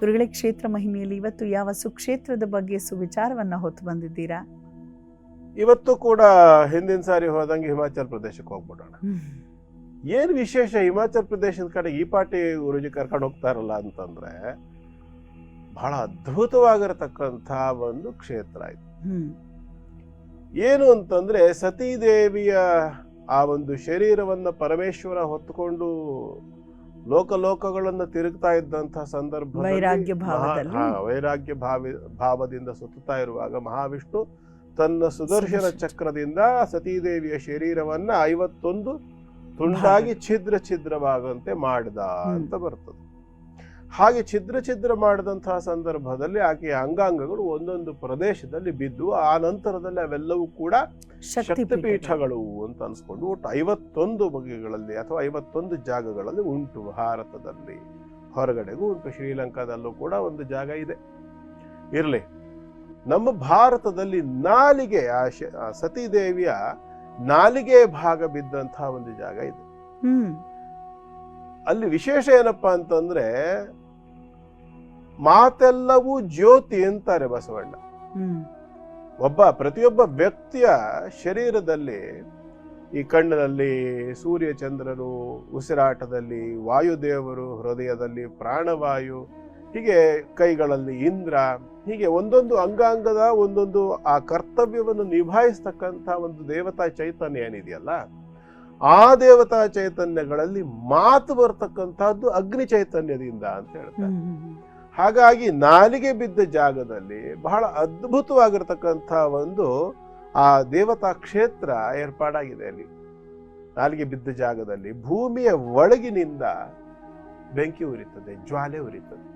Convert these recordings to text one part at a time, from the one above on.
ಗುರುಗಳೇ ಕ್ಷೇತ್ರ ಮಹಿಮೆಯಲ್ಲಿ ಇವತ್ತು ಯಾವ ಸುಕ್ಷೇತ್ರದ ಬಗ್ಗೆ ಸುವಿಚಾರವನ್ನ ಹೊತ್ತು ಬಂದಿದ್ದೀರಾ? ಇವತ್ತು ಕೂಡ ಹಿಂದಿನ ಸಾರಿ ಹೋದಂಗೆ ಹಿಮಾಚಲ ಪ್ರದೇಶಕ್ಕೆ ಹೋಗ್ಬಿಡೋಣ. ಏನು ವಿಶೇಷ? ಹಿಮಾಚಲ ಪ್ರದೇಶದ ಕಡೆ ಈ ಪಾಟಿ ಗುರುಜಿ ಕರ್ಕೊಂಡು ಹೋಗ್ತಾರಲ್ಲ ಅಂತಂದ್ರೆ ಬಹಳ ಅದ್ಭುತವಾಗಿರತಕ್ಕಂಥ ಒಂದು ಕ್ಷೇತ್ರ ಇದು. ಏನು ಅಂತಂದ್ರೆ ಸತೀದೇವಿಯ ಆ ಒಂದು ಶರೀರವನ್ನ ಪರಮೇಶ್ವರ ಹೊತ್ತುಕೊಂಡು ಲೋಕ ಲೋಕಗಳನ್ನು ತಿರುಗ್ತಾ ಇದ್ದಂತಹ ಸಂದರ್ಭ ವೈರಾಗ್ಯ? ವೈರಾಗ್ಯ ಭಾವ ಭಾವದಿಂದ ಸುತ್ತುತ್ತಾ ಇರುವಾಗ ಮಹಾವಿಷ್ಣು ತನ್ನ ಸುದರ್ಶನ ಸುದರ್ಶನ. ಚಕ್ರದಿಂದ ಸತೀದೇವಿಯ ಶರೀರವನ್ನ ಐವತ್ತೊಂದು ತುಂಡಾಗಿ ಛಿದ್ರ ಛಿದ್ರವಾಗಂತೆ ಮಾಡಿದ ಅಂತ ಬರ್ತದೆ. ಹಾಗೆ ಛಿದ್ರ ಛಿದ್ರ ಮಾಡಿದಂತಹ ಸಂದರ್ಭದಲ್ಲಿ ಆಕೆಯ ಅಂಗಾಂಗಗಳು ಒಂದೊಂದು ಪ್ರದೇಶದಲ್ಲಿ ಬಿದ್ದು ಆ ನಂತರದಲ್ಲಿ ಅವೆಲ್ಲವೂ ಕೂಡ ಶಕ್ತಿ ಶಕ್ತಿಪೀಠಗಳು ಅಂತ ಅನ್ಸ್ಕೊಂಡು ಒಟ್ಟು ಐವತ್ತೊಂದು ಬಗೆಗಳಲ್ಲಿ ಅಥವಾ ಐವತ್ತೊಂದು ಜಾಗಗಳಲ್ಲಿ ಉಂಟು ಭಾರತದಲ್ಲಿ. ಹೊರಗಡೆಗೂ ಉಂಟು ಶ್ರೀಲಂಕಾದಲ್ಲೂ ಕೂಡ ಒಂದು ಜಾಗ ಇದೆ. ಇರಲಿ. ನಮ್ಮ ಭಾರತದಲ್ಲಿ ನಾಲಿಗೆ ಆ ಸತೀದೇವಿಯ ನಾಲಿಗೆ ಭಾಗ ಬಿದ್ದಂತಹ ಒಂದು ಜಾಗ ಇದೆ. ಅಲ್ಲಿ ವಿಶೇಷ ಏನಪ್ಪಾ ಅಂತಂದ್ರೆ ಮಾತೆಲ್ಲವೂ ಜ್ಯೋತಿ ಅಂತಾರೆ ಬಸವಣ್ಣ. ಒಬ್ಬ ಪ್ರತಿಯೊಬ್ಬ ವ್ಯಕ್ತಿಯ ಶರೀರದಲ್ಲಿ ಈ ಕಣ್ಣಿನಲ್ಲಿ ಸೂರ್ಯ ಚಂದ್ರರು ಉಸಿರಾಟದಲ್ಲಿ ವಾಯುದೇವರು ಹೃದಯದಲ್ಲಿ ಪ್ರಾಣವಾಯು ಹೀಗೆ ಕೈಗಳಲ್ಲಿ ಇಂದ್ರ ಹೀಗೆ ಒಂದೊಂದು ಅಂಗಾಂಗದ ಒಂದೊಂದು ಆ ಕರ್ತವ್ಯವನ್ನು ನಿಭಾಯಿಸ್ತಕ್ಕಂಥ ಒಂದು ದೇವತಾ ಚೈತನ್ಯ ಏನಿದೆಯಲ್ಲ ಆ ದೇವತಾ ಚೈತನ್ಯಗಳಲ್ಲಿ ಮಾತು ಬರ್ತಕ್ಕಂಥದ್ದು ಅಗ್ನಿ ಚೈತನ್ಯದಿಂದ ಅಂತ ಹೇಳ್ತಾರೆ. ಹಾಗಾಗಿ ನಾಲಿಗೆ ಬಿದ್ದ ಜಾಗದಲ್ಲಿ ಬಹಳ ಅದ್ಭುತವಾಗಿರ್ತಕ್ಕಂಥ ಒಂದು ಆ ದೇವತಾ ಕ್ಷೇತ್ರ ಏರ್ಪಾಡಾಗಿದೆ ಅಲ್ಲಿ. ನಾಲಿಗೆ ಬಿದ್ದ ಜಾಗದಲ್ಲಿ ಭೂಮಿಯ ಒಳಗಿನಿಂದ ಬೆಂಕಿ ಉರಿತದೆ ಜ್ವಾಲೆ ಉರಿತದೆ.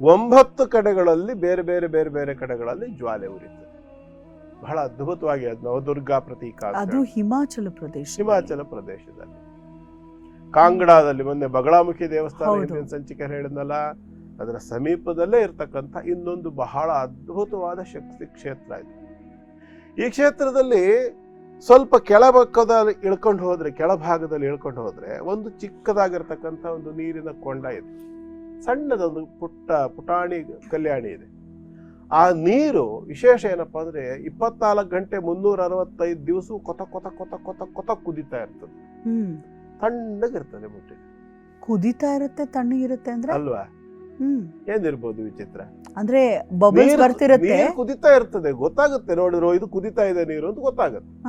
ಒಂಬತ್ತು ಕಡೆಗಳಲ್ಲಿ ಬೇರೆ ಬೇರೆ ಬೇರೆ ಬೇರೆ ಕಡೆಗಳಲ್ಲಿ ಜ್ವಾಲೆ ಉರಿತದೆ. ಬಹಳ ಅದ್ಭುತವಾಗಿ ಅದು ನವದುರ್ಗಾ ಪ್ರತೀಕ ಅದು ಹಿಮಾಚಲ ಪ್ರದೇಶ ಹಿಮಾಚಲ ಪ್ರದೇಶದಲ್ಲಿ. ಕಾಂಗಡಾದಲ್ಲಿ ಮೊನ್ನೆ ಬಗಳಾಮುಖಿ ದೇವಸ್ಥಾನ ಸಂಚಿಕೆ ಹೇಳಿದ್ನಲ್ಲ ಅದರ ಸಮೀಪದಲ್ಲೇ ಇರತಕ್ಕಂಥ ಇನ್ನೊಂದು ಬಹಳ ಅದ್ಭುತವಾದ ಶಕ್ತಿ ಕ್ಷೇತ್ರ ಇದೆ. ಈ ಕ್ಷೇತ್ರದಲ್ಲಿ ಸ್ವಲ್ಪ ಕೆಳಭಕ್ಕದ ಇಳ್ಕೊಂಡು ಹೋದರೆ ಕೆಳಭಾಗದಲ್ಲಿ ಇಳ್ಕೊಂಡು ಹೋದರೆ ಒಂದು ಚಿಕ್ಕದಾಗಿರ್ತಕ್ಕಂಥ ಒಂದು ನೀರಿನ ಕೊಂಡ ಇದೆ. ಸಣ್ಣದೊಂದು ಪುಟ್ಟ ಪುಟಾಣಿ ಕಲ್ಯಾಣಿ ಇದೆ. ಆ ನೀರು ವಿಶೇಷ ಏನಪ್ಪಾ ಅಂದ್ರೆ ಇಪ್ಪತ್ನಾಲ್ಕು ಗಂಟೆ ಮುನ್ನೂರ ಅರವತ್ತೈದು ದಿವಸ ಕೊತ ಕೊತ ಕೊತ ಕೊತ ಕೊತ ಕುದಿತಾ ಇರ್ತದೆ. ತಣ್ಣಗಿರ್ತದೆ ಮುಟ್ಟಿ ಕುದಿತಾ ಇರುತ್ತೆ ತಣ್ಣಗಿರುತ್ತೆ ಅಂದ್ರೆ? ಅಲ್ವಾ? ಏನಿರ್ಬೋದು ವಿಚಿತ್ರ? ಅಂದ್ರೆ ಬಬಲ್ಸ್ ಕುದಿತಾ ಇರ್ತದೆ ಗೊತ್ತಾಗುತ್ತೆ. ನೋಡಿದ್ರು ಇದು ಕುದಿತಾ ಇದೆ ನೀರು ಅಂತ ಗೊತ್ತಾಗುತ್ತೆ.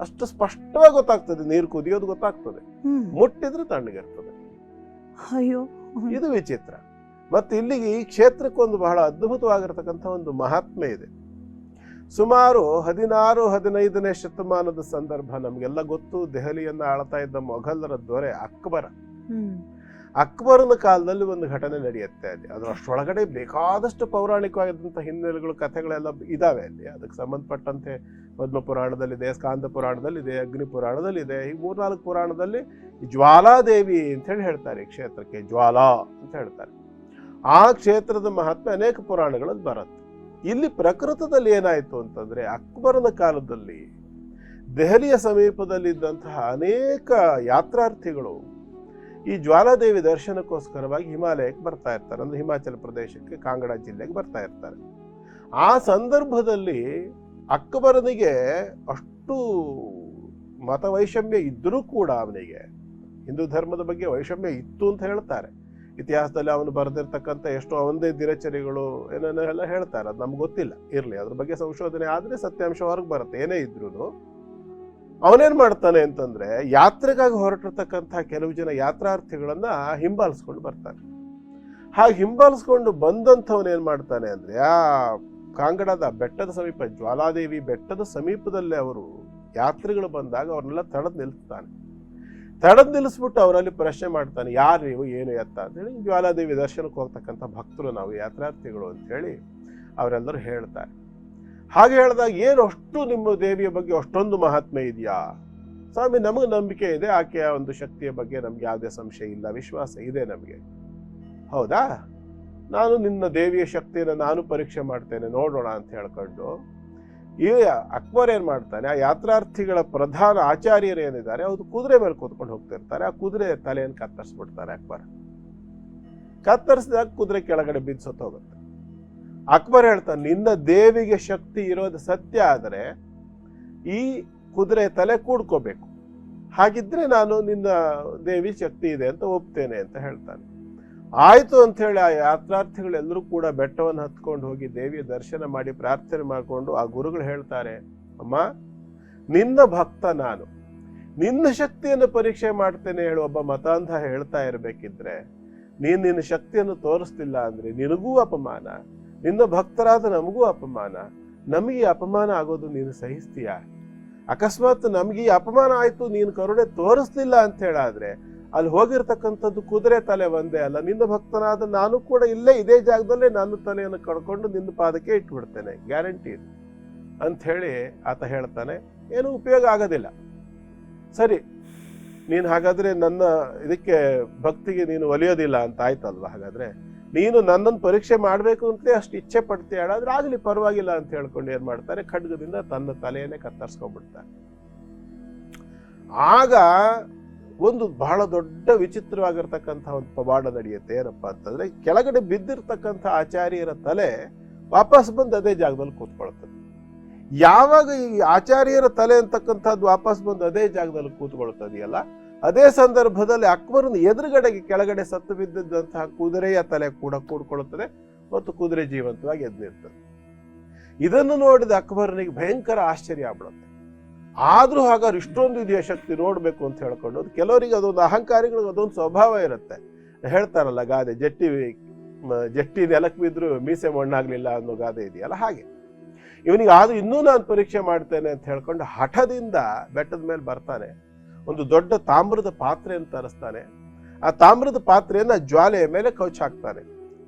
ಅಷ್ಟು ಸ್ಪಷ್ಟವಾಗಿ ಗೊತ್ತಾಗ್ತದೆ ನೀರು ಕುದಿಯೋದು ಗೊತ್ತಾಗ್ತದೆ. ಮುಟ್ಟಿದ್ರೆ ತಣ್ಣಗಿರ್ತದೆ. ಅಯ್ಯೋ. ಇದು ವಿಚಿತ್ರ. ಮತ್ತೆ ಇಲ್ಲಿಗೆ ಈ ಕ್ಷೇತ್ರಕ್ಕೊಂದು ಬಹಳ ಅದ್ಭುತವಾಗಿರ್ತಕ್ಕಂಥ ಒಂದು ಮಹಾತ್ಮೆ ಇದೆ. ಸುಮಾರು ಹದಿನಾರು ಹದಿನೈದನೇ ಶತಮಾನದ ಸಂದರ್ಭ ನಮಗೆಲ್ಲ ಗೊತ್ತು. ದೆಹಲಿಯನ್ನ ಆಳ್ತಾ ಇದ್ದ ಮೊಘಲರ ದೊರೆ ಅಕ್ಬರ. ಅಕ್ಬರನ ಕಾಲದಲ್ಲಿ ಒಂದು ಘಟನೆ ನಡೆಯುತ್ತೆ ಅಲ್ಲಿ. ಅದ್ರ ಅಷ್ಟೊಳಗಡೆ ಬೇಕಾದಷ್ಟು ಪೌರಾಣಿಕವಾಗಿದ್ದಂಥ ಹಿನ್ನೆಲೆಗಳು, ಕಥೆಗಳೆಲ್ಲ ಇದಾವೆ ಅಲ್ಲಿ. ಅದಕ್ಕೆ ಸಂಬಂಧಪಟ್ಟಂತೆ ಪದ್ಮ ಪುರಾಣದಲ್ಲಿದೆ ಸ್ಕಾಂದ ಪುರಾಣದಲ್ಲಿದೆ, ಅಗ್ನಿ ಪುರಾಣದಲ್ಲಿದೆ ಈ ಮೂರ್ನಾಲ್ಕು ಪುರಾಣದಲ್ಲಿ ಜ್ವಾಲಾದೇವಿ ಅಂತ ಹೇಳಿ ಹೇಳ್ತಾರೆ ಈ ಕ್ಷೇತ್ರಕ್ಕೆ, ಜ್ವಾಲಾ ಅಂತ ಹೇಳ್ತಾರೆ. ಆ ಕ್ಷೇತ್ರದ ಮಹತ್ವ ಅನೇಕ ಪುರಾಣಗಳಲ್ಲಿ ಬರುತ್ತೆ. ಇಲ್ಲಿ ಪ್ರಕೃತದಲ್ಲಿ ಏನಾಯಿತು ಅಂತಂದ್ರೆ ಅಕ್ಬರನ ಕಾಲದಲ್ಲಿ ದೆಹಲಿಯ ಸಮೀಪದಲ್ಲಿದ್ದಂತಹ ಅನೇಕ ಯಾತ್ರಾರ್ಥಿಗಳು ಈ ಜ್ವಾಲಾದೇವಿ ದರ್ಶನಕ್ಕೋಸ್ಕರವಾಗಿ ಹಿಮಾಲಯಕ್ಕೆ ಬರ್ತಾ ಇರ್ತಾರೆ. ಅಂದ್ರೆ ಹಿಮಾಚಲ ಪ್ರದೇಶಕ್ಕೆ, ಕಾಂಗಡ ಜಿಲ್ಲೆಗೆ ಬರ್ತಾ ಇರ್ತಾರೆ. ಆ ಸಂದರ್ಭದಲ್ಲಿ ಅಕ್ಬರನಿಗೆ ಅಷ್ಟು ಮತವೈಷಮ್ಯ ಇದ್ದರೂ ಕೂಡ ಅವನಿಗೆ, ಹಿಂದೂ ಧರ್ಮದ ಬಗ್ಗೆ ವೈಷಮ್ಯ ಇತ್ತು ಅಂತ ಹೇಳ್ತಾರೆ. ಇತಿಹಾಸದಲ್ಲಿ ಅವನು ಬರೆದಿರ್ತಕ್ಕಂಥ ಎಷ್ಟೋ ಅವನದೇ ದಿನಚರಿಗಳು ಏನೇನೆಲ್ಲ ಹೇಳ್ತಾರೆ. ಅದು ನಮ್ಗೆ ಗೊತ್ತಿಲ್ಲ. ಇರಲಿ, ಅದ್ರ ಬಗ್ಗೆ ಸಂಶೋಧನೆ ಆದರೆ ಸತ್ಯಾಂಶ ಹೊರಗೆ ಬರುತ್ತೆ. ಏನೇ ಇದ್ರೂ ಅವನೇನ್ ಮಾಡ್ತಾನೆ ಅಂತಂದ್ರೆ ಯಾತ್ರೆಗಾಗಿ ಹೊರಟಿರ್ತಕ್ಕಂಥ ಕೆಲವು ಜನ ಯಾತ್ರಾರ್ಥಿಗಳನ್ನ ಹಿಂಬಾಲಿಸ್ಕೊಂಡು ಬರ್ತಾನೆ. ಹಾಗೆ ಹಿಂಬಾಲಿಸ್ಕೊಂಡು ಬಂದಂಥವನ್ ಏನ್ ಮಾಡ್ತಾನೆ ಅಂದ್ರೆ ಆ ಕಾಂಗಡದ ಬೆಟ್ಟದ ಸಮೀಪ, ಜ್ವಾಲಾದೇವಿ ಬೆಟ್ಟದ ಸಮೀಪದಲ್ಲೇ ಅವರು ಯಾತ್ರೆಗಳು ಬಂದಾಗ ಅವ್ರನ್ನೆಲ್ಲ ತಡೆದು ನಿಲ್ಲಿಸ್ತಾನೆ ತಡೆದು ನಿಲ್ಲಿಸ್ಬಿಟ್ಟು ಅವರಲ್ಲಿ ಪ್ರಶ್ನೆ ಮಾಡ್ತಾನೆ, ಯಾರು ನೀವು? ಏನು ಎತ್ತ? ಅಂತ ಹೇಳಿ ಜ್ವಾಲಾದೇವಿ ದರ್ಶನಕ್ಕೆ ಹೋಗ್ತಕ್ಕಂಥ ಭಕ್ತರು ನಾವು ಯಾತ್ರಾರ್ಥಿಗಳು ಹೇಳಿ ಅವರೆಲ್ಲರೂ ಹೇಳ್ತಾರೆ. ಹಾಗೆ ಹೇಳಿದಾಗ ಏನು ಅಷ್ಟು ನಿಮ್ಮ ದೇವಿಯ ಬಗ್ಗೆ ಅಷ್ಟೊಂದು ಮಹಾತ್ಮೆ ಇದೆಯಾ? ಸ್ವಾಮಿ, ನಮಗೆ ನಂಬಿಕೆ ಇದೆ ಆಕೆಯ ಒಂದು ಶಕ್ತಿಯ ಬಗ್ಗೆ ನಮ್ಗೆ ಯಾವುದೇ ಸಂಶಯ ಇಲ್ಲ, ವಿಶ್ವಾಸ ಇದೆ ನಮಗೆ. ಹೌದಾ? ನಾನು ನಿನ್ನ ದೇವಿಯ ಶಕ್ತಿಯನ್ನು ನಾನು ಪರೀಕ್ಷೆ ಮಾಡ್ತೇನೆ, ನೋಡೋಣ ಅಂತ ಹೇಳ್ಕೊಂಡು ಈ ಅಕ್ಬರ್ ಏನು ಮಾಡ್ತಾನೆ. ಆ ಯಾತ್ರಾರ್ಥಿಗಳ ಪ್ರಧಾನ ಆಚಾರ್ಯರು ಏನಿದ್ದಾರೆ, ಅವ್ರು ಕುದುರೆ ಮೇಲೆ ಕೂತ್ಕೊಂಡು ಹೋಗ್ತಿರ್ತಾರೆ. ಆ ಕುದುರೆ ತಲೆಯನ್ನು ಕತ್ತರಿಸ್ಬಿಡ್ತಾರೆ ಅಕ್ಬರ್. ಕತ್ತರಿಸಿದಾಗ ಕುದುರೆ ಕೆಳಗಡೆ ಬಿದ್ದು ಸತ್ತೋಗುತ್ತೆ ಅಕ್ಬರ್ ಹೇಳ್ತಾನೆ, ನಿನ್ನ ದೇವಿಗೆ ಶಕ್ತಿ ಇರೋದು ಸತ್ಯ ಆದರೆ ಈ ಕುದುರೆ ತಲೆ ಕೂಡ್ಕೋಬೇಕು. ಹಾಗಿದ್ರೆ ನಾನು ನಿನ್ನ ದೇವಿ ಶಕ್ತಿ ಇದೆ ಅಂತ ಒಪ್ತೇನೆ ಅಂತ ಹೇಳ್ತಾನೆ. ಆಯಿತು ಅಂತ ಹೇಳಿ ಆ ಯಾತ್ರಾರ್ಥಿಗಳೆಲ್ಲರೂ ಕೂಡ ಬೆಟ್ಟವನ್ನು ಹತ್ಕೊಂಡು ಹೋಗಿ ದೇವಿಯ ದರ್ಶನ ಮಾಡಿ ಪ್ರಾರ್ಥನೆ ಮಾಡಿಕೊಂಡು ಆ ಗುರುಗಳು ಹೇಳ್ತಾರೆ, ಅಮ್ಮ, ನಿನ್ನ ಭಕ್ತ ನಾನು. ನಿನ್ನ ಶಕ್ತಿಯನ್ನು ಪರೀಕ್ಷೆ ಮಾಡ್ತೇನೆ ಹೇಳಿ, ಒಬ್ಬ ಮತಾಂಧ ಹೇಳ್ತಾ ಇರಬೇಕಿದ್ರೆ ನೀನು ನಿನ್ನ ಶಕ್ತಿಯನ್ನು ತೋರಿಸ್ತಿಲ್ಲ ಅಂದ್ರೆ ನಿನಗೂ ಅಪಮಾನ. ನಿನ್ನ ಭಕ್ತರಾದ ನಮಗೂ ಅಪಮಾನ. ನಮಗೆ ಅಪಮಾನ ಆಗೋದು ನೀನು ಸಹಿಸ್ತೀಯ? ಅಕಸ್ಮಾತ್ ನಮಗೆ ಅಪಮಾನ ಆಯ್ತು, ನೀನು ಕರುಣೆ ತೋರಿಸ್ಲಿಲ್ಲ ಅಂತ ಹೇಳಾದ್ರೆ, ಅಲ್ಲಿ ಹೋಗಿರ್ತಕ್ಕಂಥದ್ದು ಕುದುರೆ ತಲೆ ಒಂದೇ ಅಲ್ಲ. ನಿನ್ನ ಭಕ್ತನಾದ ನಾನು ಕೂಡ ಇಲ್ಲೇ ಇದೇ ಜಾಗದಲ್ಲೇ ನನ್ನ ತಲೆಯನ್ನು ಕಡ್ಕೊಂಡು ನಿನ್ನ ಪಾದಕ್ಕೆ ಇಟ್ಬಿಡ್ತೇನೆ. ಗ್ಯಾರಂಟಿ ಅಂತ ಹೇಳಿ ಆತ ಹೇಳ್ತಾನೆ, ಏನು ಉಪಯೋಗ ಆಗೋದಿಲ್ಲ. ಸರಿ, ನೀನು ಹಾಗಾದ್ರೆ ನನ್ನ ಇದಕ್ಕೆ ಭಕ್ತಿಗೆ ನೀನು ಒಲಿಯೋದಿಲ್ಲ ಅಂತ ಆಯ್ತಲ್ವಾ ಹಾಗಾದ್ರೆ? ನೀನು ನನ್ನನ್ನು ಪರೀಕ್ಷೆ ಮಾಡಬೇಕು ಅಂತಲೇ ಅಷ್ಟು ಇಚ್ಛೆ ಪಡ್ತೀಯ? ಹೇಳಾದ್ರೆ ಆಗಲಿ ಪರವಾಗಿಲ್ಲ ಅಂತ ಹೇಳ್ಕೊಂಡು ಏನು ಮಾಡ್ತಾರೆ? ಖಡ್ಗದಿಂದ ತನ್ನ ತಲೆಯನ್ನೇ ಕತ್ತರಿಸ್ಕೊಂಡ್ಬಿಡ್ತಾರೆ. ಆಗ ಒಂದು ಬಹಳ ದೊಡ್ಡ ವಿಚಿತ್ರವಾಗಿರ್ತಕ್ಕಂಥ ಒಂದು ಪವಾಡ ನಡೆಯುತ್ತೆ. ಏನಪ್ಪಾ ಅಂತಂದ್ರೆ ಕೆಳಗಡೆ ಬಿದ್ದಿರ್ತಕ್ಕಂಥ ಆಚಾರ್ಯರ ತಲೆ ವಾಪಸ್ ಬಂದು ಅದೇ ಜಾಗದಲ್ಲಿ ಕೂತ್ಕೊಳ್ತದೆ ಯಾವಾಗ ಈ ಆಚಾರ್ಯರ ತಲೆ ಅಂತಕ್ಕಂಥದ್ದು ವಾಪಸ್ ಬಂದು ಅದೇ ಜಾಗದಲ್ಲಿ ಕೂತ್ಕೊಳ್ತದೆಯಲ್ಲ ಅದೇ ಸಂದರ್ಭದಲ್ಲಿ ಅಕ್ಬರನ ಎದುರುಗಡೆಗೆ ಕೆಳಗಡೆ ಸತ್ತು ಬಿದ್ದಿದ್ದಂತಹ ಕುದುರೆಯ ತಲೆ ಕೂಡ ಕೂಡ್ಕೊಳ್ಳುತ್ತದೆ ಮತ್ತು ಕುದುರೆ ಜೀವಂತವಾಗಿ ಎದ್ದು ನಿಲ್ತದೆ ಇದನ್ನು ನೋಡಿದ ಅಕ್ಬರನಿಗೆ ಭಯಂಕರ ಆಶ್ಚರ್ಯ ಆಗ್ಬಿಡುತ್ತೆ. ಆದ್ರೂ ಹಾಗಾದ್ರೆ ಇಷ್ಟೊಂದು ಇದೆಯ ಶಕ್ತಿ ನೋಡ್ಬೇಕು ಅಂತ ಹೇಳ್ಕೊಂಡು ಕೆಲವರಿಗೆ ಅದೊಂದು ಅಹಂಕಾರಿಗಳಿಗೆ ಅದೊಂದು ಸ್ವಭಾವ ಇರುತ್ತೆ. ಹೇಳ್ತಾರಲ್ಲ, ಗಾದೆ, ಜಟ್ಟಿ ಜಟ್ಟಿ ನೆಲಕ್ಕೆ ಬಿದ್ರು ಮೀಸೆ ಮಣ್ಣಾಗ್ಲಿಲ್ಲ ಅನ್ನೋ ಗಾದೆ ಇದೆಯಲ್ಲ ಹಾಗೆ. ಇವನಿಗೆ ಆದ್ರೂ ಇನ್ನೂ ನಾನು ಪರೀಕ್ಷೆ ಮಾಡ್ತೇನೆ ಅಂತ ಹೇಳ್ಕೊಂಡು ಹಠದಿಂದ ಬೆಟ್ಟದ ಮೇಲೆ ಬರ್ತಾನೆ. ಒಂದು ದೊಡ್ಡ ತಾಮ್ರದ ಪಾತ್ರೆಯನ್ನು ತರಿಸ್ತಾನೆ ಆ ತಾಮ್ರದ ಪಾತ್ರೆಯನ್ನ ಜ್ವಾಲೆಯ ಮೇಲೆ ಕೌಚ್ ಹಾಕ್ತಾನೆ.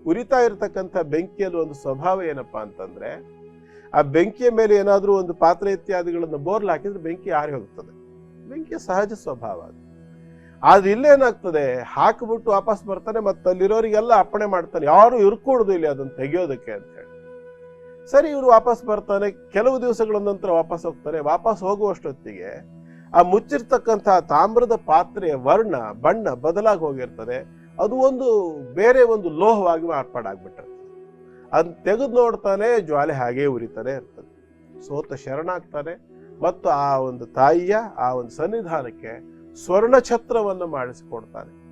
ಉರಿತಾ ಇರತಕ್ಕಂಥ ಬೆಂಕಿಯಲ್ಲಿ ಒಂದು ಸ್ವಭಾವ ಏನಪ್ಪಾ ಅಂತಂದ್ರೆ, ಆ ಬೆಂಕಿಯ ಮೇಲೆ ಏನಾದರೂ ಒಂದು ಪಾತ್ರೆ ಇತ್ಯಾದಿಗಳನ್ನು ಬೋರ್ಲ್ ಹಾಕಿದ್ರೆ ಬೆಂಕಿ ಆರಿ ಹೋಗ್ತದೆ. ಬೆಂಕಿಯ ಸಹಜ ಸ್ವಭಾವ ಅದು. ಆದ್ರೆ ಇಲ್ಲೇನಾಗ್ತದೆ ಹಾಕಿಬಿಟ್ಟು ವಾಪಸ್ ಬರ್ತಾನೆ ಮತ್ತೆ ಅಲ್ಲಿರೋರಿಗೆಲ್ಲ ಅಪ್ಪಣೆ ಮಾಡ್ತಾನೆ, ಯಾರು ಇರ್ಕೂಡುದು ಇಲ್ಲಿ ಅದನ್ನ ತೆಗೆಯೋದಕ್ಕೆ ಅಂತ ಹೇಳಿ. ಸರಿ, ಇವರು ವಾಪಸ್ ಬರ್ತಾನೆ, ಕೆಲವು ದಿವಸಗಳ ನಂತರ ವಾಪಸ್ ಹೋಗ್ತಾರೆ. ವಾಪಸ್ ಹೋಗುವಷ್ಟೊತ್ತಿಗೆ ಆ ಮುಚ್ಚಿರ್ತಕ್ಕಂಥ ತಾಮ್ರದ ಪಾತ್ರೆಯ ವರ್ಣ, ಬಣ್ಣ ಬದಲಾಗಿ ಹೋಗಿರ್ತದೆ. ಅದು ಒಂದು ಬೇರೆ ಒಂದು ಲೋಹವಾಗಿ ಮಾರ್ಪಾಡಾಗ್ಬಿಟ್ಟಿರ್ತದೆ ಅದನ್ನ ತೆಗೆದು ನೋಡ್ತಾನೆ, ಜ್ವಾಲೆ ಹಾಗೇ ಉರಿತಾನೆ ಇರ್ತದೆ. ಸೋತ ಶರಣಾಗ್ತಾನೆ. ಮತ್ತು ಆ ಒಂದು ತಾಯಿಯ ಆ ಒಂದು ಸನ್ನಿಧಾನಕ್ಕೆ ಸ್ವರ್ಣ ಛತ್ರವನ್ನು ಮಾಡಿಸಿಕೊಡ್ತಾನೆ.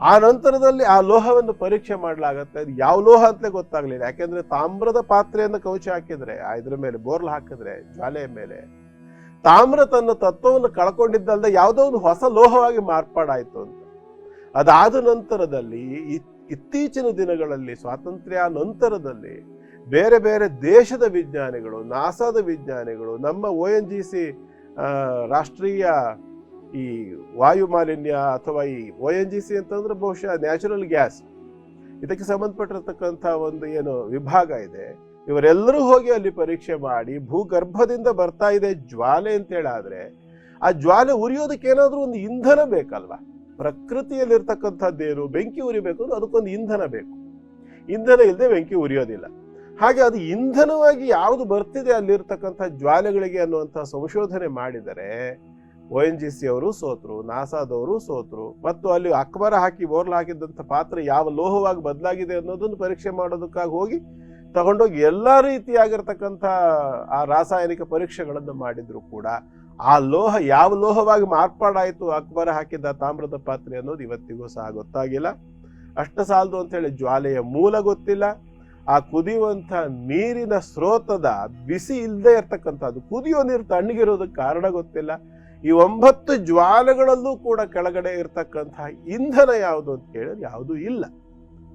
ಆ ನಂತರದಲ್ಲಿ ಆ ಲೋಹವನ್ನು ಪರೀಕ್ಷೆ ಮಾಡಲಾಗತ್ತೆ. ಅದು ಯಾವ ಲೋಹ ಅಂತಲೇ ಗೊತ್ತಾಗ್ಲಿಲ್ಲ. ಯಾಕೆಂದ್ರೆ ತಾಮ್ರದ ಪಾತ್ರೆಯನ್ನು ಕವಚ ಹಾಕಿದ್ರೆ, ಆ ಇದ್ರ ಮೇಲೆ ಬೋರ್ಲ್ ಹಾಕಿದ್ರೆ, ಜ್ವಾಲೆಯ ಮೇಲೆ ತಾಮ್ರ ತನ್ನ ತತ್ವವನ್ನು ಕಳ್ಕೊಂಡಿದ್ದಲ್ದೆ ಯಾವುದೋ ಒಂದು ಹೊಸ ಲೋಹವಾಗಿ ಮಾರ್ಪಾಡಾಯಿತು ಅಂತ. ಅದಾದ ನಂತರದಲ್ಲಿ ಇತ್ತೀಚಿನ ದಿನಗಳಲ್ಲಿ, ಸ್ವಾತಂತ್ರ್ಯ ನಂತರದಲ್ಲಿ ಬೇರೆ ಬೇರೆ ದೇಶದ ವಿಜ್ಞಾನಿಗಳು, ನಾಸಾದ ವಿಜ್ಞಾನಿಗಳು, ನಮ್ಮ ಓ ಎನ್ ಜಿ ಸಿ ರಾಷ್ಟ್ರೀಯ ಈ ವಾಯು ಮಾಲಿನ್ಯ ಅಥವಾ ಈ ಒ ಎನ್ ಜಿ ಸಿ ಅಂತಂದ್ರೆ ಬಹುಶಃ ನ್ಯಾಚುರಲ್ ಗ್ಯಾಸ್. ಇದಕ್ಕೆ ಸಂಬಂಧಪಟ್ಟಿರ್ತಕ್ಕಂಥ ಒಂದು ಏನು ವಿಭಾಗ ಇದೆ. ಇವರೆಲ್ಲರೂ ಹೋಗಿ ಅಲ್ಲಿ ಪರೀಕ್ಷೆ ಮಾಡಿ ಭೂಗರ್ಭದಿಂದ ಬರ್ತಾ ಇದೆ ಜ್ವಾಲೆ ಅಂತ ಹೇಳಾದ್ರೆ ಆ ಜ್ವಾಲೆ ಉರಿಯೋದಕ್ಕೆ ಏನಾದರೂ ಒಂದು ಇಂಧನ ಬೇಕಲ್ವಾ? ಪ್ರಕೃತಿಯಲ್ಲಿರ್ತಕ್ಕಂಥದ್ದೇನು ಬೆಂಕಿ ಉರಿಬೇಕು ಅಂದ್ರೆ ಅದಕ್ಕೊಂದು ಇಂಧನ ಬೇಕು. ಇಂಧನ ಇಲ್ಲದೆ ಬೆಂಕಿ ಉರಿಯೋದಿಲ್ಲ. ಹಾಗೆ ಅದು ಇಂಧನವಾಗಿ ಯಾವುದು ಬರ್ತಿದೆ ಅಲ್ಲಿರ್ತಕ್ಕಂಥ ಜ್ವಾಲೆಗಳಿಗೆ ಅನ್ನುವಂಥ ಸಂಶೋಧನೆ ಮಾಡಿದರೆ ಒ ಎನ್ ಜಿ ಸಿ ಅವರು ಸೋತರು, ನಾಸಾದವರು ಸೋತರು, ಮತ್ತು ಅಲ್ಲಿ ಅಕ್ಬರ ಹಾಕಿ ಬೋರ್ಲ್ ಪಾತ್ರ ಯಾವ ಲೋಹವಾಗಿ ಬದಲಾಗಿದೆ ಅನ್ನೋದನ್ನು ಪರೀಕ್ಷೆ ಮಾಡೋದಕ್ಕಾಗಿ ಹೋಗಿ ತಗೊಂಡೋಗಿ ಎಲ್ಲ ರೀತಿಯಾಗಿರ್ತಕ್ಕಂಥ ಆ ರಾಸಾಯನಿಕ ಪರೀಕ್ಷೆಗಳನ್ನು ಮಾಡಿದ್ರು ಕೂಡ, ಆ ಲೋಹ ಯಾವ ಲೋಹವಾಗಿ ಮಾರ್ಪಾಡಾಯಿತು, ಅಕ್ಬರ ಹಾಕಿದ್ದ ತಾಮ್ರದ ಪಾತ್ರೆ ಅನ್ನೋದು ಇವತ್ತಿಗೂ ಸಹ ಗೊತ್ತಾಗಿಲ್ಲ. ಅಷ್ಟ ಸಾಲದು ಅಂತ ಹೇಳಿ ಜ್ವಾಲೆಯ ಮೂಲ ಗೊತ್ತಿಲ್ಲ. ಆ ಕುದಿಯುವಂತ ನೀರಿನ ಸ್ರೋತದ ಬಿಸಿ ಇಲ್ಲದೆ ಇರ್ತಕ್ಕಂಥದ್ದು, ಕುದಿಯೋ ನೀರು ತಣ್ಣಗಿರೋದಕ್ಕೆ ಕಾರಣ ಗೊತ್ತಿಲ್ಲ. ಈ ಒಂಬತ್ತು ಜ್ವಾಲೆಗಳಲ್ಲೂ ಕೂಡ ಕೆಳಗಡೆ ಇರ್ತಕ್ಕಂತಹ ಇಂಧನ ಯಾವುದು ಅಂತ ಕೇಳಿದ್ರೆ ಯಾವುದೂ ಇಲ್ಲ.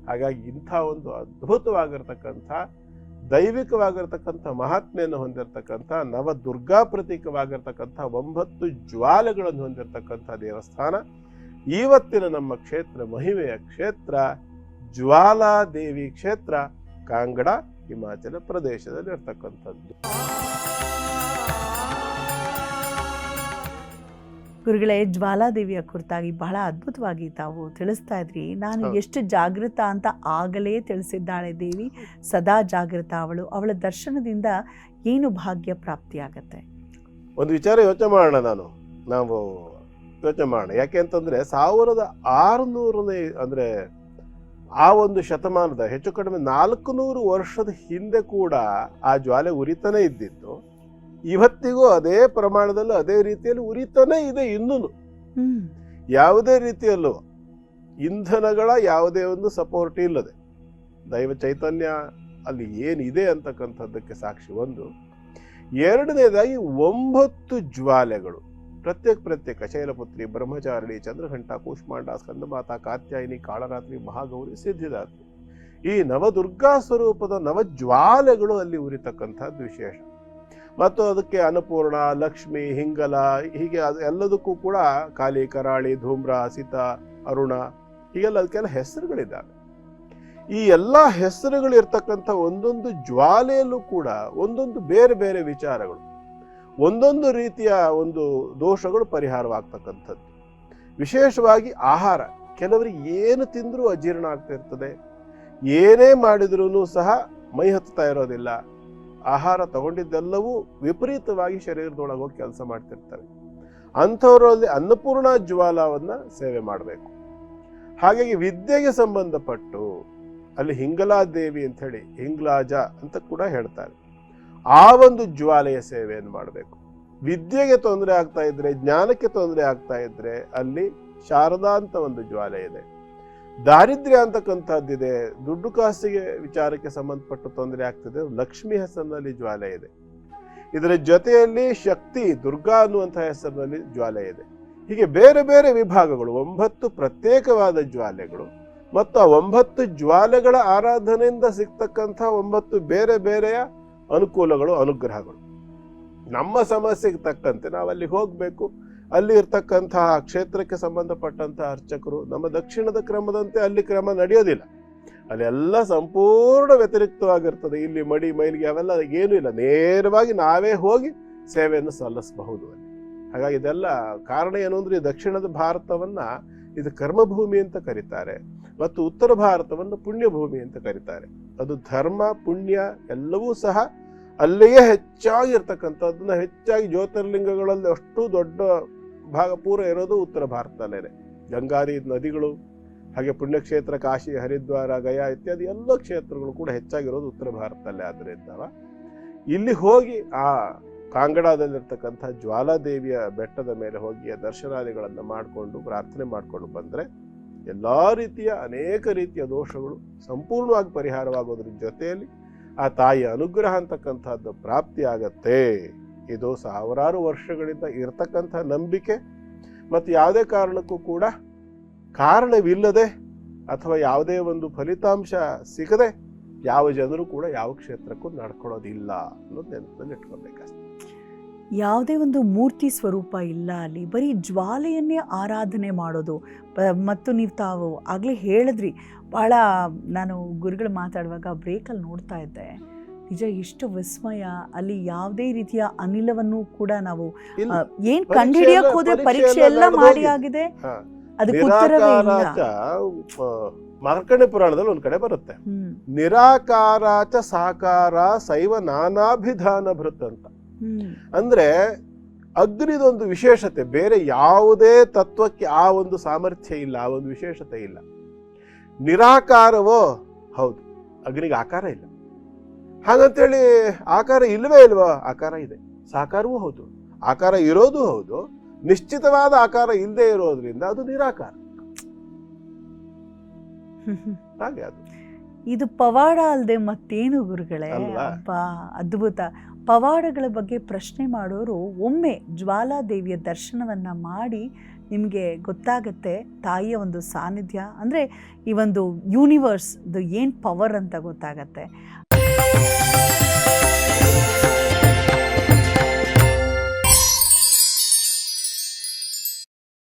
ಹಾಗಾಗಿ ಇಂಥ ಒಂದು ಅದ್ಭುತವಾಗಿರ್ತಕ್ಕಂಥ, ದೈವಿಕವಾಗಿರ್ತಕ್ಕಂಥ ಮಹಾತ್ಮೆಯನ್ನು ಹೊಂದಿರತಕ್ಕಂಥ ನವ ದುರ್ಗಾ ಪ್ರತೀಕವಾಗಿರ್ತಕ್ಕಂಥ ಒಂಬತ್ತು ಜ್ವಾಲೆಗಳನ್ನು ಹೊಂದಿರತಕ್ಕಂಥ ದೇವಸ್ಥಾನ ಇವತ್ತಿನ ನಮ್ಮ ಕ್ಷೇತ್ರ, ಮಹಿಮೆಯ ಕ್ಷೇತ್ರ, ಜ್ವಾಲಾದೇವಿ ಕ್ಷೇತ್ರ, ಕಾಂಗಡ, ಹಿಮಾಚಲ ಪ್ರದೇಶದಲ್ಲಿ ಇರ್ತಕ್ಕಂಥದ್ದು ಗುರುಗಳೇ ಜ್ವಾಲಾದೇವಿಯ ಕುರಿತಾಗಿ ಬಹಳ ಅದ್ಭುತವಾಗಿ ತಾವು ತಿಳಿಸ್ತಾ ಇದ್ರಿ. ನಾನು. ಎಷ್ಟು ಜಾಗೃತ ಅಂತ ಆಗಲೇ ತಿಳಿಸಿದ್ದಾಳೆ ದೇವಿ. ಸದಾ ಜಾಗೃತ ಅವಳು. ಅವಳ ದರ್ಶನದಿಂದ ಏನು ಭಾಗ್ಯ ಪ್ರಾಪ್ತಿಯಾಗತ್ತೆ? ಒಂದು ವಿಚಾರ ಯೋಚನೆ ಮಾಡೋಣ ನಾನು. ನಾವು ಯೋಚನೆ ಮಾಡೋಣ. ಯಾಕೆ ಅಂತಂದ್ರೆ ಸಾವಿರದ ಆರುನೂರನೇ ಅಂದ್ರೆ ಆ ಒಂದು ಶತಮಾನದ ಹೆಚ್ಚು ಕಡಿಮೆ ನಾಲ್ಕು ನೂರು ವರ್ಷದ ಹಿಂದೆ ಕೂಡ ಆ ಜ್ವಾಲೆ ಉರಿತಾನೆ ಇದ್ದಿತ್ತು. ಇವತ್ತಿಗೂ ಅದೇ ಪ್ರಮಾಣದಲ್ಲಿ ಅದೇ ರೀತಿಯಲ್ಲಿ ಉರಿತಾನೆ ಇದೆ ಇನ್ನೂ ಯಾವುದೇ ರೀತಿಯಲ್ಲೂ ಇಂಧನಗಳ ಯಾವುದೇ ಒಂದು ಸಪೋರ್ಟ್ ಇಲ್ಲದೆ ದೈವ ಚೈತನ್ಯ ಅಲ್ಲಿ ಏನಿದೆ ಅಂತಕ್ಕಂಥದ್ದಕ್ಕೆ ಸಾಕ್ಷಿ ಒಂದು. ಎರಡನೇದಾಗಿ ಒಂಬತ್ತು ಜ್ವಾಲೆಗಳು. ಪ್ರತ್ಯೇಕ ಪ್ರತ್ಯೇಕ ಶೈಲಪುತ್ರಿ ಬ್ರಹ್ಮಚಾರಿಣಿ ಚಂದ್ರಘಂಟ ಕೂಷ್ಮಾಂಡ ಸ್ಕಂದಮಾತ ಕಾತ್ಯಾಯಿನಿ ಕಾಳರಾತ್ರಿ ಮಹಾಗೌರಿ ಸಿದ್ಧಿದಾತ್ರಿ. ಈ ನವದುರ್ಗಾ ಸ್ವರೂಪದ ನವಜ್ವಾಲೆಗಳು ಅಲ್ಲಿ ಉರಿತಕ್ಕಂಥದ್ದು ವಿಶೇಷ. ಮತ್ತು ಅದಕ್ಕೆ ಅನ್ನಪೂರ್ಣ, ಲಕ್ಷ್ಮಿ, ಹಿಂಗಲ, ಹೀಗೆ ಅದು ಎಲ್ಲದಕ್ಕೂ ಕೂಡ ಕಾಲಿ, ಕರಾಳಿ, ಧೂಮ್ರ, ಸೀತ, ಅರುಣ, ಹೀಗೆಲ್ಲ ಅದಕ್ಕೆಲ್ಲ ಹೆಸರುಗಳಿದ್ದಾವೆ. ಈ ಎಲ್ಲ ಹೆಸರುಗಳಿರ್ತಕ್ಕಂಥ ಒಂದೊಂದು ಜ್ವಾಲೆಯಲ್ಲೂ ಕೂಡ ಒಂದೊಂದು ಬೇರೆ ಬೇರೆ ವಿಚಾರಗಳು, ಒಂದೊಂದು ರೀತಿಯ ಒಂದು ದೋಷಗಳು ಪರಿಹಾರವಾಗ್ತಕ್ಕಂಥದ್ದು. ವಿಶೇಷವಾಗಿ ಆಹಾರ, ಕೆಲವರಿಗೆ ಏನು ತಿಂದರೂ ಅಜೀರ್ಣ ಆಗ್ತಾ ಇರ್ತದೆ, ಏನೇ ಮಾಡಿದ್ರೂ ಸಹ ಮೈ ಹತ್ತುತ್ತಾ ಇರೋದಿಲ್ಲ. ಆಹಾರ ತಗೊಂಡಿದ್ದೆಲ್ಲವೂ ವಿಪರೀತವಾಗಿ ಶರೀರದೊಳಗೆ ಹೋಗಿ ಕೆಲಸ ಮಾಡ್ತಿರ್ತವೆ ಅಂಥವರಲ್ಲಿ ಅನ್ನಪೂರ್ಣ ಜ್ವಾಲವನ್ನ ಸೇವೆ ಮಾಡಬೇಕು. ಹಾಗಾಗಿ ವಿದ್ಯೆಗೆ ಸಂಬಂಧಪಟ್ಟು ಅಲ್ಲಿ ಹಿಂಗಲಾದೇವಿ ಅಂತ ಹೇಳಿ ಹಿಂಗ್ಲಾಜ ಅಂತ ಕೂಡ ಹೇಳ್ತಾರೆ. ಆ ಒಂದು ಜ್ವಾಲೆಯ ಸೇವೆಯನ್ನು ಮಾಡಬೇಕು. ವಿದ್ಯೆಗೆ ತೊಂದರೆ ಆಗ್ತಾ ಇದ್ರೆ, ಜ್ಞಾನಕ್ಕೆ ತೊಂದರೆ ಆಗ್ತಾ ಇದ್ರೆ ಅಲ್ಲಿ ಶಾರದಾ ಅಂತ ಒಂದು ಜ್ವಾಲೆ ಇದೆ. ದಾರಿದ್ರ್ಯ ಅಂತಕ್ಕಂಥದ್ದಿದೆ. ದುಡ್ಡು ಕಾಸಿಗೆ ವಿಚಾರಕ್ಕೆ ಸಂಬಂಧಪಟ್ಟ ತೊಂದರೆ ಆಗ್ತದೆ. ಲಕ್ಷ್ಮಿ ಹೆಸರಿನಲ್ಲಿ ಜ್ವಾಲೆ ಇದೆ. ಇದರ ಜೊತೆಯಲ್ಲಿ ಶಕ್ತಿ, ದುರ್ಗಾ ಅನ್ನುವಂತಹ ಹೆಸರಿನಲ್ಲಿ ಜ್ವಾಲೆ ಇದೆ. ಹೀಗೆ ಬೇರೆ ಬೇರೆ ವಿಭಾಗಗಳು, ಒಂಬತ್ತು ಪ್ರತ್ಯೇಕವಾದ ಜ್ವಾಲೆಗಳು ಮತ್ತು ಆ ಒಂಬತ್ತು ಜ್ವಾಲೆಗಳ ಆರಾಧನೆಯಿಂದ ಸಿಗ್ತಕ್ಕಂಥ ಒಂಬತ್ತು ಬೇರೆ ಬೇರೆಯ ಅನುಕೂಲಗಳು, ಅನುಗ್ರಹಗಳು. ನಮ್ಮ ಸಮಸ್ಯೆಗೆ ತಕ್ಕಂತೆ ನಾವು ಅಲ್ಲಿ ಹೋಗಬೇಕು. ಅಲ್ಲಿ ಇರ್ತಕ್ಕಂತಹ ಕ್ಷೇತ್ರಕ್ಕೆ ಸಂಬಂಧಪಟ್ಟಂತಹ ಅರ್ಚಕರು ನಮ್ಮ ದಕ್ಷಿಣದ ಕ್ರಮದಂತೆ ಅಲ್ಲಿ ಕ್ರಮ ನಡೆಯೋದಿಲ್ಲ. ಅಲ್ಲೆಲ್ಲ ಸಂಪೂರ್ಣ ವ್ಯತಿರಿಕ್ತವಾಗಿರ್ತದೆ. ಇಲ್ಲಿ ಮಡಿ, ಮೈಲಿಗೆ ಅವೆಲ್ಲ ಏನೂ ಇಲ್ಲ. ನೇರವಾಗಿ ನಾವೇ ಹೋಗಿ ಸೇವೆಯನ್ನು ಸಲ್ಲಿಸಬಹುದು ಹಾಗಾಗಿ ಇದೆಲ್ಲ ಕಾರಣ ಏನು ಅಂದ್ರೆ ದಕ್ಷಿಣದ ಭಾರತವನ್ನ ಇದು ಕರ್ಮಭೂಮಿ ಅಂತ ಕರೀತಾರೆ ಮತ್ತು ಉತ್ತರ ಭಾರತವನ್ನು ಪುಣ್ಯಭೂಮಿ ಅಂತ ಕರೀತಾರೆ. ಅದು ಧರ್ಮ, ಪುಣ್ಯ ಎಲ್ಲವೂ ಸಹ ಅಲ್ಲಿಯೇ ಹೆಚ್ಚಾಗಿರ್ತಕ್ಕಂಥದ್ದನ್ನ ಹೆಚ್ಚಾಗಿ ಜ್ಯೋತಿರ್ಲಿಂಗಗಳಲ್ಲಿ ಅಷ್ಟು ದೊಡ್ಡ ಭಾಗ ಪೂರ ಇರೋದು ಉತ್ತರ ಭಾರತದಲ್ಲೇ ಗಂಗಾದಿ ನದಿಗಳು, ಹಾಗೆ ಪುಣ್ಯಕ್ಷೇತ್ರ, ಕಾಶಿ, ಹರಿದ್ವಾರ, ಗಯಾ ಇತ್ಯಾದಿ ಎಲ್ಲ ಕ್ಷೇತ್ರಗಳು ಕೂಡ ಹೆಚ್ಚಾಗಿರೋದು ಉತ್ತರ ಭಾರತದಲ್ಲೇ ಆದ್ರಿಂದವ. ಇಲ್ಲಿ ಹೋಗಿ ಆ ಕಾಂಗಡಾದಲ್ಲಿರ್ತಕ್ಕಂಥ ಜ್ವಾಲಾದೇವಿಯ ಬೆಟ್ಟದ ಮೇಲೆ ಹೋಗಿ ದರ್ಶನಾದಿಗಳನ್ನು ಮಾಡಿಕೊಂಡು, ಪ್ರಾರ್ಥನೆ ಮಾಡಿಕೊಂಡು ಬಂದರೆ ಎಲ್ಲ ರೀತಿಯ ಅನೇಕ ರೀತಿಯ ದೋಷಗಳು ಸಂಪೂರ್ಣವಾಗಿ ಪರಿಹಾರವಾಗೋದ್ರ ಜೊತೆಯಲ್ಲಿ ಆ ತಾಯಿಯ ಅನುಗ್ರಹ ಅಂತಕ್ಕಂಥದ್ದು ಪ್ರಾಪ್ತಿ ಆಗತ್ತೆ. ಇದು ಸಾವಿರಾರು ವರ್ಷಗಳಿಂದ ಇರತಕ್ಕಂಥ ನಂಬಿಕೆ ಮತ್ತು ಯಾವುದೇ ಕಾರಣಕ್ಕೂ ಕೂಡ ಕಾರಣವಿಲ್ಲದೆ ಅಥವಾ ಯಾವುದೇ ಒಂದು ಫಲಿತಾಂಶ ಸಿಗದೆ ಯಾವ ಜನರು ಕೂಡ ಯಾವ ಕ್ಷೇತ್ರಕ್ಕೂ ನಡ್ಕೊಳ್ಳೋದಿಲ್ಲ ಅನ್ನೋದು ನೆನಪಲ್ಲಿ ಇಟ್ಕೊಬೇಕಷ್ಟೆ ಯಾವುದೇ ಒಂದು ಮೂರ್ತಿ ಸ್ವರೂಪ ಇಲ್ಲ ಅಲ್ಲಿ, ಬರೀ ಜ್ವಾಲೆಯನ್ನೇ ಆರಾಧನೆ ಮಾಡೋದು. ಮತ್ತು ನೀವು ತಾವು ಆಗಲೇ ಹೇಳಿದ್ರಿ ಭಾಳ ನಾನು ಗುರುಗಳು ಮಾತಾಡುವಾಗ ಬ್ರೇಕಲ್ಲಿ ನೋಡ್ತಾ ಇದ್ದೆ. ನಿಜ ಎಷ್ಟು ವಿಸ್ಮಯ ಅಲ್ಲಿ ಯಾವುದೇ ರೀತಿಯ ಅನಿಲವನ್ನು ಕೂಡ ನಾವು ಏನ್ ಕಂಡಿಡಿಯಕ್ ಹೋದ್ರೆ ಪರೀಕ್ಷೆ ಎಲ್ಲ ಮಾಡಿ. ಆಗಿದೆ. ಹಾ. ಅದಕ್ಕೆ ಉತ್ತರವೇ ಇಲ್ಲ. ಮಾರ್ಕಂಡ ಪುರಾಣದಲ್ಲಿ ಒಂದ್ ಕಡೆ ಬರುತ್ತೆ. ನಿರಾಕಾರಾಚ ಸಾಕಾರ ಶೈವ ನಾನಾಭಿಧಾನ ಭೃತ್ ಅಂತ. ಅಂದ್ರೆ ಅಗ್ನಿದೊಂದು ವಿಶೇಷತೆ ಬೇರೆ ಯಾವುದೇ ತತ್ವಕ್ಕೆ ಆ ಒಂದು ಸಾಮರ್ಥ್ಯ ಇಲ್ಲ ಆ ಒಂದು ವಿಶೇಷತೆ ಇಲ್ಲ. ನಿರಾಕಾರವೋ ಹೌದು. ಅಗ್ನಿಗೆ ಆಕಾರ ಇಲ್ಲ. ಹಾಗಂತೇಳಿ ಆಕಾರ ಇಲ್ಲವೇ ಇಲ್ವೋ? ಆಕಾರ ಇದೆ. ಸಾಕಾರವೂ ಹೌದು. ಆಕಾರ ಇರೋದು ಹೌದು. ನಿಶ್ಚಿತವಾದ ಆಕಾರ ಇಲ್ಲದೆ ಇರೋದ್ರಿಂದ ಅದು ನಿರಾಕಾರ. ಹಾಗೆ ಅದು. ಇದು ಪವಾಡ ಅಲ್ಲದೆ ಮತ್ತೇನು ಗುರುಗಳೇ? ಅಬ್ಬಾ ಅದ್ಭುತ. ಪವಾಡಗಳ ಬಗ್ಗೆ ಪ್ರಶ್ನೆ ಮಾಡೋರು ಒಮ್ಮೆ ಜ್ವಾಲಾದೇವಿಯ ದರ್ಶನವನ್ನ ಮಾಡಿ ನಿಮಗೆ ಗೊತ್ತಾಗತ್ತೆ ತಾಯಿಯ ಒಂದು ಸಾನ್ನಿಧ್ಯ. ಅಂದರೆ ಈ ಒಂದು ಯೂನಿವರ್ಸ್ ಏನು ಪವರ್ ಅಂತ ಗೊತ್ತಾಗತ್ತೆ. Música